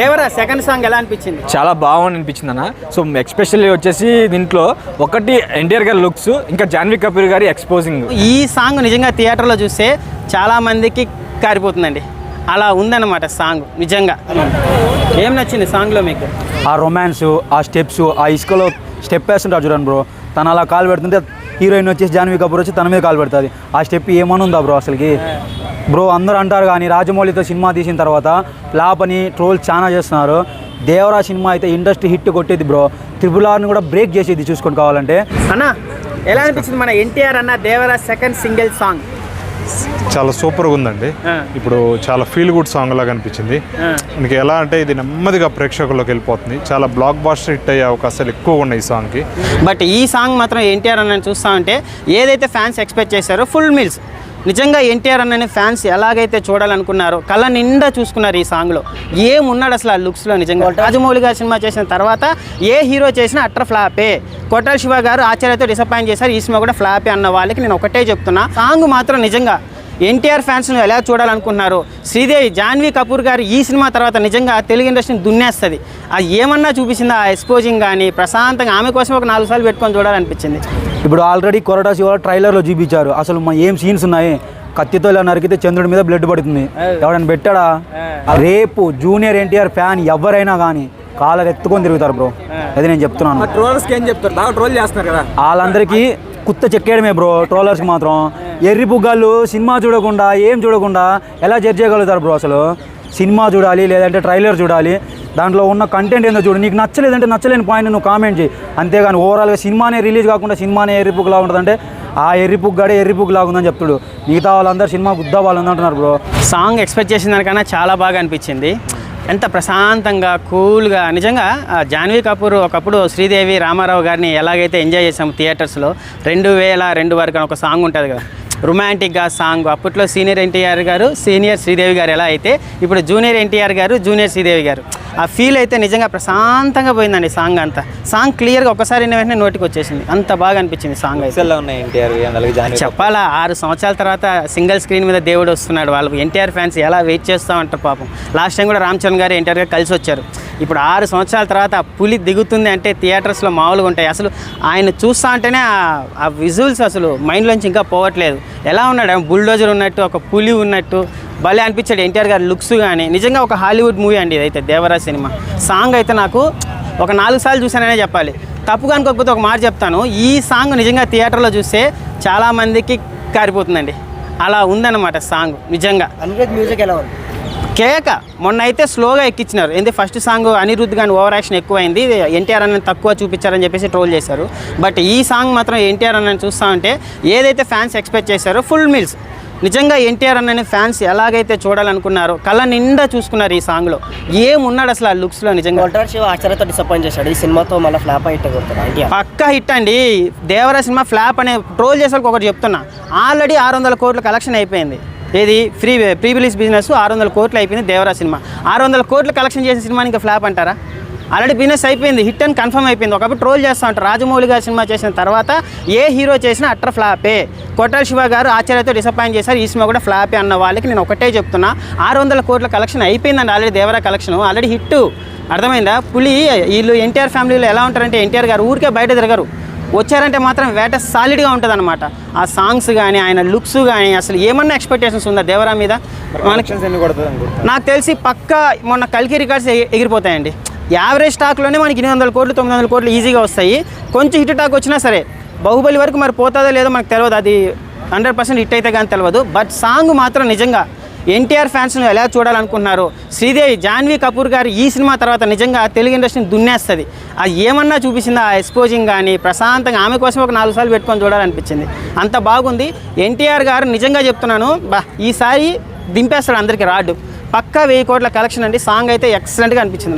Devara second song ఎలా అనిపించింది? చాలా బాగుంది అనిపించింది అన్న. సో ఎక్స్పెషల్లీ వచ్చేసి దీంట్లో ఒకటి ఎన్టీఆర్ గారి లుక్స్ ఇంకా జాన్వీ కపూర్ గారి ఎక్స్పోజింగ్. ఈ సాంగ్ నిజంగా థియేటర్లో చూస్తే చాలా మందికి కారిపోతుందండి. అలా ఉందన్నమాట సాంగ్ నిజంగా. ఏం నచ్చింది సాంగ్లో మీకు? ఆ రొమాన్స్ ఆ స్టెప్స్ ఆ ఇసుకలో స్టెప్ వేస్తుంటారు చూడండి బ్రో. తను అలా కాలు పెడుతుంటే హీరోయిన్ వచ్చేసి జాన్వీ కపూర్ వచ్చి తన మీద కాలు పెడుతుంది. ఆ స్టెప్ ఏమని ఉందా బ్రో అసలుకి? బ్రో అందరూ అంటారు కానీ రాజమౌళితో సినిమా తీసిన తర్వాత ఫ్లాప్ అని ట్రోల్ చాలా చేస్తున్నారు. దేవరా సినిమా అయితే ఇండస్ట్రీ హిట్ కొట్టేది బ్రో. త్రిపుల్ ఆర్ని కూడా బ్రేక్ చేసేది చూసుకొని కావాలంటే. అన్న ఎలా అనిపించింది మన ఎన్టీఆర్ అన్న దేవరా సెకండ్ సింగిల్ సాంగ్ చాలా సూపర్గా ఉందండి. ఇప్పుడు చాలా ఫీల్ గుడ్ సాంగ్ లాగా అనిపించింది. ఆ. మనకి ఎలా అంటే ఇది నెమ్మదిగా ప్రేక్షకుల్లోకి వెళ్ళిపోతుంది. చాలా బ్లాక్ బాస్టర్ హిట్ అయ్యే అవకాశాలు ఎక్కువ ఉన్నాయి ఈ సాంగ్కి బట్ ఈ సాంగ్ మాత్రం ఎన్టీఆర్ అన్నని చూస్తా ఉంటే ఏదైతే ఫ్యాన్స్ ఎక్స్పెక్ట్ చేశారో ఫుల్ మీల్స్ నిజంగా ఎన్టీఆర్ అన్నని ఫ్యాన్స్ ఎలాగైతే చూడాలనుకున్నారో కళ్ళ నిండా చూసుకున్నారు ఈ సాంగ్లో ఏమున్నాడు అసలు ఆ లుక్స్లో నిజంగా? రాజమౌళి గారు సినిమా చేసిన తర్వాత ఏ హీరో చేసినా అట్ర ఫ్లాపే కొట్టాల శివ గారు ఆచార్యతో డిసప్పాయింట్ చేశారు ఈ సినిమా కూడా ఫ్లాపే అన్న వాళ్ళకి నేను ఒకటే చెప్తున్నా. సాంగ్ మాత్రం నిజంగా ఎన్టీఆర్ ఫ్యాన్స్ను ఎలా చూడాలనుకుంటున్నారు శ్రీదేవి జాన్వీ కపూర్ గారు ఈ సినిమా తర్వాత నిజంగా తెలుగు ఇండస్ట్రీని దున్నేస్తుంది. అది ఏమన్నా చూపించింది? ఆ ఎక్స్పోజింగ్ కానీ ప్రశాంతంగా ఆమె కోసం ఒక నాలుగు సార్లు పెట్టుకొని చూడాలనిపించింది. ఇప్పుడు ఆల్రెడీ కొరటా శివ ట్రైలర్లో చూపించారు. అసలు మా ఏం సీన్స్ ఉన్నాయి? కత్తితో ఇలా నరికితే చంద్రుడి మీద బ్లడ్ పడుతుంది. ఎవడైనా పెట్టాడా? రేపు జూనియర్ ఎన్టీఆర్ ఫ్యాన్ ఎవరైనా కానీ కాలర్ ఎత్తుకొని తిరుగుతారు బ్రో. అది నేను చెప్తున్నాను. ట్రోలర్స్కి ఏం చెప్తారు? బాగా ట్రోల్ చేస్తున్నారు కదా. వాళ్ళందరికీ కుత్త చెక్కేయడమే బ్రో ట్రోలర్స్కి మాత్రం. ఎర్రి పుగ్గాళ్ళు సినిమా చూడకుండా ఏం చూడకుండా ఎలా జడ్జ్ చేయగలుగుతారు బ్రో అసలు? సినిమా చూడాలి లేదంటే ట్రైలర్ చూడాలి. దాంట్లో ఉన్న కంటెంట్ ఏందో చూడు నీకు నచ్చలేదంటే నచ్చలేని పాయింట్ నువ్వు కామెంట్ చేయి అంతేగాని ఓవరాల్గా సినిమానే రిలీజ్ కాకుండా సినిమానే ఎర్రిపుగ్గులా ఉంటుందంటే ఆ ఎర్రిపుగ్గాడే ఎర్రిపుగ్గులా ఉందని చెప్తాడు. మిగతా వాళ్ళందరూ సినిమా గుద్దా వాళ్ళు అంటున్నారు బ్రో. సాంగ్ ఎక్స్పెక్ట్ చేసిన దానికన్నా చాలా బాగా అనిపించింది. ఎంత ప్రశాంతంగా కూల్గా నిజంగా జాన్వీ కపూర్ ఒకప్పుడు శ్రీదేవి రామారావు గారిని ఎలాగైతే ఎంజాయ్ చేసాము థియేటర్స్లో రెండు వేల రెండు వరకు అని ఒక సాంగ్ ఉంటుంది కదా. రొమాంటిక్గా సాంగ్. అప్పట్లో సీనియర్ ఎన్టీఆర్ గారు సీనియర్ శ్రీదేవి గారు ఎలా అయితే ఇప్పుడు జూనియర్ ఎన్టీఆర్ గారు జూనియర్ శ్రీదేవి గారు. ఆ ఫీల్ అయితే నిజంగా ప్రశాంతంగా పోయిందండి సాంగ్ అంతా. సాంగ్ క్లియర్గా ఒకసారి వెంటనే నోటికి వచ్చేసింది. అంత బాగా అనిపించింది సాంగ్ అయితే. చెప్పాలా ఆరు సంవత్సరాల తర్వాత సింగిల్ స్క్రీన్ మీద దేవుడు వస్తున్నాడు. వాళ్ళు ఎన్టీఆర్ ఫ్యాన్స్ ఎలా వెయిట్ చేస్తూ ఉంటారు పాపం. లాస్ట్ టైం కూడా రామ్ చరణ్ గారు ఎన్టీఆర్ గారు కలిసి వచ్చారు. ఇప్పుడు ఆరు సంవత్సరాల తర్వాత ఆ పులి దిగుతుంది అంటే థియేటర్స్లో మామూలుగా ఉంటాయి. అసలు ఆయన చూస్తా ఉంటేనే ఆ- విజువల్స్ అసలు మైండ్లోంచి ఇంకా పోవట్లేదు. ఎలా ఉన్నాడు? బుల్డోజర్ ఉన్నట్టు ఒక పులి ఉన్నట్టు భలే అనిపించాడు ఎన్టీఆర్ గారి లుక్స్ కానీ నిజంగా ఒక హాలీవుడ్ మూవీ అండి ఇదైతే దేవరా సినిమా. సాంగ్ అయితే నాకు ఒక నాలుగు సార్లు చూశాననే చెప్పాలి. తప్పుగా అనుకోకపోతే ఒక మాట చెప్తాను. ఈ సాంగ్ నిజంగా థియేటర్లో చూస్తే చాలామందికి కారిపోతుందండి. అలా ఉందన్నమాట సాంగ్ నిజంగా. అనిరుద్ మ్యూజిక్ ఎలా ఉంది? కేక మొన్న అయితే స్లోగా ఎక్కించినారు ఎందుకంటే ఫస్ట్ సాంగ్ అనిరుద్ధ్ కానీ ఓవర్ యాక్షన్ ఎక్కువైంది. ఎన్టీఆర్ అన్న తక్కువ చూపించారని చెప్పేసి ట్రోల్ చేశారు. బట్ ఈ సాంగ్ మాత్రం ఎన్టీఆర్ అన్నని చూస్తా ఉంటే ఏదైతే ఫ్యాన్స్ ఎక్స్పెక్ట్ చేశారో ఫుల్ మీల్స్ నిజంగా ఎన్టీఆర్ అన్నని ఫ్యాన్స్ ఎలాగైతే చూడాలనుకున్నారో కళ్ళ నిండా చూసుకున్నారు ఈ సాంగ్లో ఏమున్నాడు అసలు ఆ లుక్స్లో నిజంగా? శివ ఆచార్యతో డిసప్పాయింట్ చేశాడు. ఈ సినిమాతో మళ్ళీ ఫ్లాప్ ఎన్టీఆర్? పక్కా హిట్ అండి. దేవరా సినిమా ఫ్లాప్ అనే ట్రోల్ చేసే ఒకటి చెప్తున్నా. ఆల్రెడీ ఆరు వందల కోట్ల కలెక్షన్ అయిపోయింది. ఏది? ఫ్రీ ప్రీ రిలీజ్ బిజినెస్ ఆరు వందల కోట్లు అయిపోయింది దేవరా సినిమా. ఆరు వందల కోట్లు కలెక్షన్ చేసిన సినిమా ఇంకా ఫ్లాప్ అంటారా? ఆల్రెడీ బిజినెస్ అయిపోయింది హిట్ అని కన్ఫర్మ్ అయిపోయింది. ఒకప్పుడు ట్రోల్ చేస్తూ ఉంటారు. రాజమౌళి గారు సినిమా చేసిన తర్వాత ఏ హీరో చేసినా అట్ర ఫ్లాపే. కొట్టాల శివ గారు ఆచార్యతో డిసప్పాయింట్ చేశారు. ఈ సినిమా కూడా ఫ్లాపే అన్న వాళ్ళకి నేను ఒకటే చెప్తున్నా. ఆరు వందల కోట్ల కలెక్షన్ అయిపోయిందండి already Devara collection. Already hit అర్థమైందా? పులి వీళ్ళు ఎన్టీఆర్ ఫ్యామిలీలో ఎలా ఉంటారంటే ఎన్టీఆర్ గారు ఊరికే బయట తిరగరు. వచ్చారంటే మాత్రం వేట సాలిడ్గా ఉంటుంది అనమాట ఆ సాంగ్స్ కానీ ఆయన లుక్స్ కానీ అసలు ఏమన్నా ఎక్స్పెక్టేషన్స్ ఉందా దేవరా మీద? మనకి నాకు తెలిసి పక్క మొన్న కల్కి రికార్డ్స్ ఎగి- ఎగిరిపోతాయండి. యావరేజ్ స్టాక్లోనే మనకి ఎనిమిది వందల కోట్లు తొమ్మిది వందల కోట్లు ఈజీగా వస్తాయి. కొంచెం హిట్ టాక్ వచ్చినా సరే బాహుబలి వరకు మరి పోతుందో లేదో మనకు తెలియదు అది హండ్రెడ్ పర్సెంట్ హిట్ అయితే కానీ తెలియదు బట్ సాంగ్ మాత్రం నిజంగా ఎన్టీఆర్ ఫ్యాన్స్ను ఎలా చూడాలనుకుంటున్నారు? శ్రీదేవి జాన్వీ కపూర్ గారు ఈ సినిమా తర్వాత నిజంగా తెలుగు ఇండస్ట్రీని దున్నేస్తుంది. అది ఏమన్నా చూపించింది? ఆ ఎక్స్పోజింగ్ కానీ ప్రశాంతంగా ఆమె కోసం ఒక నాలుగు సార్లు పెట్టుకొని చూడాలనిపించింది. అంత బాగుంది. ఎన్టీఆర్ గారు నిజంగా చెప్తున్నాను బా ఈసారి దింపేస్తాడు అందరికీ రాడ్డు పక్కా వెయ్యి కోట్ల కలెక్షన్ అండి. సాంగ్ అయితే ఎక్సలెంట్గా అనిపించింది